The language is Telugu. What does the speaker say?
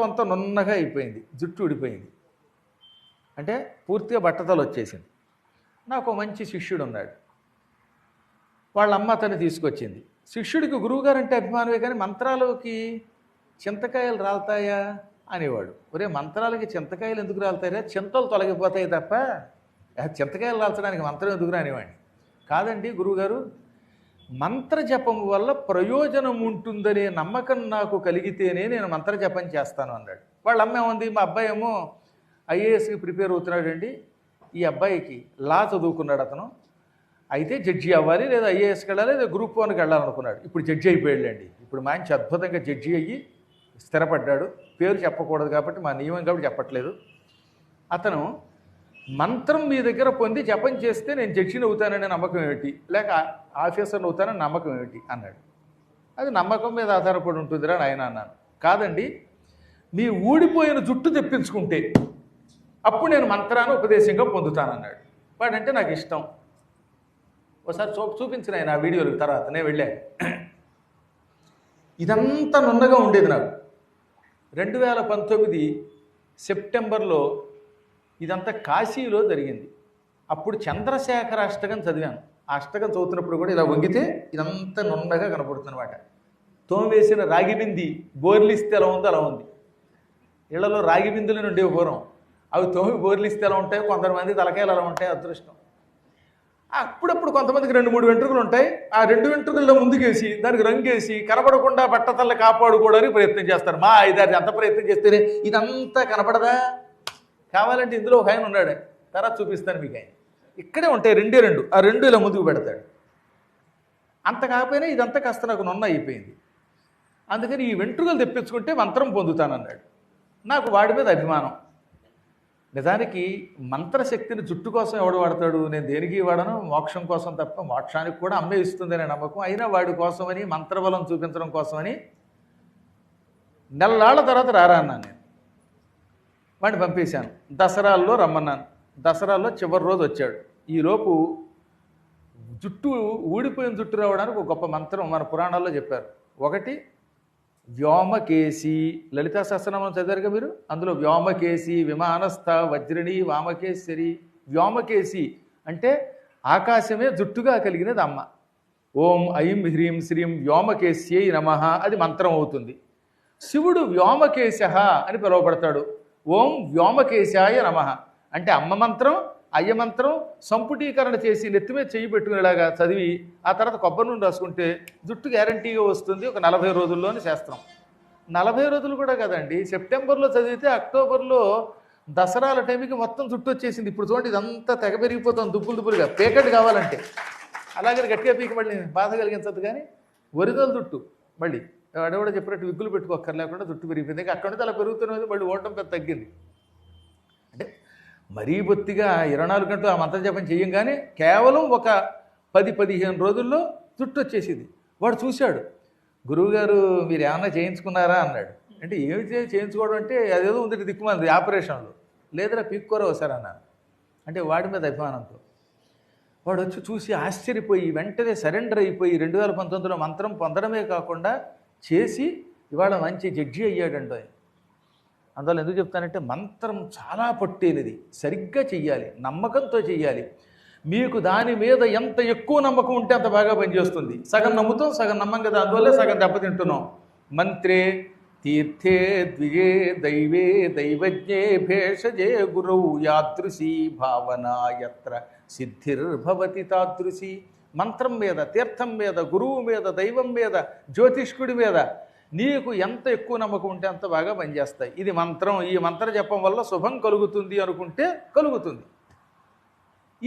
అంతా నున్నగా అయిపోయింది జుట్టు ఊడిపోయింది. అంటే పూర్తిగా బట్టతలు వచ్చేసింది. నాకు మంచి శిష్యుడు ఉన్నాడు. వాళ్ళ అమ్మ అతన్ని తీసుకొచ్చింది. శిష్యుడికి గురువుగారు అంటే అభిమానమే కానీ మంత్రాలకి చింతకాయలు రాలుతాయా అనేవాడు. ఒరే మంత్రాలకి చింతకాయలు ఎందుకు రాలుతాయా చింతలు తొలగిపోతాయి తప్ప చింతకాయలు రాల్చడానికి మంత్రం ఎందుకు రానివాడిని? కాదండి గురువుగారు మంత్ర జపం వల్ల ప్రయోజనం ఉంటుందనే నమ్మకం నాకు కలిగితేనే నేను మంత్ర జపం చేస్తాను అన్నాడు. వాళ్ళ అమ్మ ఏముంది? మా అబ్బాయి ఏమో ఐఏఎస్కి ప్రిపేర్ అవుతున్నాడండి. ఈ అబ్బాయికి లా చదువుకున్నాడు అతను. అయితే జడ్జి అవ్వాలి లేదా ఐఏఎస్కి వెళ్ళాలి లేదా గ్రూప్ వన్కి వెళ్ళాలనుకున్నాడు. ఇప్పుడు జడ్జి అయిపోయాడండి ఇప్పుడు మా ఆయన అద్భుతంగా జడ్జి అయ్యి స్థిరపడ్డాడు. పేరు చెప్పకూడదు కాబట్టి మా నియమం కాబట్టి చెప్పట్లేదు. అతను మంత్రం మీ దగ్గర పొంది జపం చేస్తే నేను జడ్జిని అవుతాననే నమ్మకం ఏమిటి? లేక ఆఫీసర్ని అవుతానని నమ్మకం ఏమిటి? అన్నాడు. అది నమ్మకం మీద ఆధారపడి ఉంటుందిరా ఆయన అన్నాను. కాదండి మీ ఊడిపోయిన జుట్టు తెప్పించుకుంటే అప్పుడు నేను మంత్రాన్ని ఉపదేశంగా పొందుతానన్నాడు. వాడంటే నాకు ఇష్టం. ఒకసారి చూ చూపించిన ఆయన ఆ వీడియోలు తర్వాత నేను వెళ్ళాను ఇదంతా నున్నగా ఉండేది నాకు. రెండు వేల పంతొమ్మిది సెప్టెంబర్లో ఇదంతా కాశీలో జరిగింది. అప్పుడు చంద్రశేఖర అష్టకం చదివాను. ఆ అష్టకం చదువుతున్నప్పుడు కూడా ఇలా వంగితే ఇదంతా నున్నగా కనపడుతుందన్నమాట. తోమేసిన రాగి బింది బోర్లిస్తే ఎలా ఉందో అలా ఉంది. ఇళ్ళలో రాగి బిందులు ఉండేవి పూర్వం అవి తోమి బోర్లిస్తే ఎలా ఉంటాయి కొంతమంది తలకాయలు అలా ఉంటాయి అదృష్టం. అప్పుడప్పుడు కొంతమందికి రెండు మూడు వెంట్రుకలు ఉంటాయి. ఆ రెండు వెంట్రుకల్లో ముందుకేసి దానికి రంగేసి కనపడకుండా బట్టతల్ల కాపాడుకోవడానికి ప్రయత్నం చేస్తారు. మా ఐదారు ఎంత ప్రయత్నం చేస్తేనే ఇదంతా కనపడదా? కావాలంటే ఇందులో ఒక ఆయన ఉన్నాడు. తర్వాత చూపిస్తాను మీకు ఆయన. ఇక్కడే ఉంటాయి రెండే రెండు. ఆ రెండు ఇలా ముందుకు పెడతాడు. అంత కాకపోయినా ఇదంతా కాస్త నాకు నొన్న అయిపోయింది. అందుకని ఈ వెంట్రుకలు తెప్పించుకుంటే మంత్రం పొందుతానన్నాడు. నాకు వాడి మీద అభిమానం. నిజానికి మంత్రశక్తిని జుట్టు కోసం ఎవడు వాడతాడు? నేను దేనికి వాడను? మోక్షం కోసం తప్ప మోక్షానికి కూడా అమ్మే ఇస్తుందనే నమ్మకం. అయినా వాడి కోసమని మంత్రబలం చూపించడం కోసమని నెలలాళ్ళ తర్వాత రారా అన్నాను నేను. వాడిని పంపేశాను. దసరాల్లో రమ్మన్నాను. దసరాల్లో చివరి రోజు వచ్చాడు. ఈలోపు జుట్టు ఊడిపోయిన జుట్టు రావడానికి ఒక గొప్ప మంత్రం మన పురాణాల్లో చెప్పారు. ఒకటి వ్యోమకేసి లలితా సహస్రనామం చదివారుగా మీరు? అందులో వ్యోమకేసి విమానస్థ వజ్రిణి వామకేశ్వరి వ్యోమకేసి అంటే ఆకాశమే జుట్టుగా కలిగినది అమ్మ. ఓం ఐం హ్రీం శ్రీం వ్యోమకేశ్యై నమ అది మంత్రం అవుతుంది. శివుడు వ్యోమకేశ అని పిలువబడతాడు. ఓం వ్యోమకేశాయ నమ. అంటే అమ్మ మంత్రం అయ్య మంత్రం సంపుటీకరణ చేసి నెత్తి మీద చెయ్యి పెట్టుకునేలాగా చదివి ఆ తర్వాత కొబ్బరి నుండి రాసుకుంటే జుట్టు గ్యారంటీగా వస్తుంది ఒక నలభై రోజుల్లోని శాస్త్రం నలభై రోజులు కూడా కదండి. సెప్టెంబర్లో చదివితే అక్టోబర్లో దసరాల టైంకి మొత్తం జుట్టు వచ్చేసింది. ఇప్పుడు చూడండి ఇదంతా తెగ పెరిగిపోతుంది దుబ్బులు దుబ్బులుగా. పేకట్ కావాలంటే. అలాగే గట్టిగా పీకి మళ్ళీ బాధ కలిగించదు కానీ ఒరిజినల్ జుట్టు మళ్ళీ. వాడెవడో చెప్పినట్టు విగ్గులు పెట్టుకోక్కర్ లేకుండా జుట్టు పెరిగిపోయింది. ఇంకా అక్కడ నుంచి అలా పెరుగుతున్నది మళ్ళీ ఓటం పెద్ద తగ్గింది. అంటే మరీ బొత్తిగా ఇరవై నాలుగు గంటలు ఆ మంత్రజపం జపం కానీ కేవలం ఒక పది పదిహేను రోజుల్లో జుట్టు వచ్చేసింది. వాడు చూశాడు. గురువుగారు మీరు ఏమన్నా చేయించుకున్నారా? అన్నాడు. అంటే ఏమి చేయించుకోవడం అంటే అదేదో ఉంది దిక్కుమంది ఆపరేషన్లో. లేదురా పీక్కోరా ఒకసారి అన్నాను అంటే వాడి మీద అభిమానంతో. వాడు వచ్చి చూసి ఆశ్చర్యపోయి వెంటనే సరెండర్ అయిపోయి రెండు వేల పంతొమ్మిదిలో మంత్రం పొందడమే కాకుండా చేసి ఇవాళ మంచి జడ్జి అయ్యాడంటో అందువల్ల ఎందుకు చెప్తానంటే మంత్రం చాలా పట్టేనిది. సరిగ్గా చెయ్యాలి నమ్మకంతో చెయ్యాలి. మీకు దాని మీద ఎంత ఎక్కువ నమ్మకం ఉంటే అంత బాగా పనిచేస్తుంది. సగం నమ్ముతాం సగం నమ్మం కదా అందువల్లే సగం దెబ్బతింటున్నాం. మంత్రే తీర్థే ద్విజే దైవే దైవజ్ఞే భేషజే గురౌ యాదృశీ భావన యత్ర సిద్ధిర్భవతి తాదృశీ. మంత్రం మీద తీర్థం మీద గురువు మీద దైవం మీద జ్యోతిష్కుడి మీద నీకు ఎంత ఎక్కువ నమ్మకం ఉంటే అంత బాగా పనిచేస్తాయి. ఇది మంత్రం. ఈ మంత్ర చెప్పడం వల్ల శుభం కలుగుతుంది అనుకుంటే కలుగుతుంది.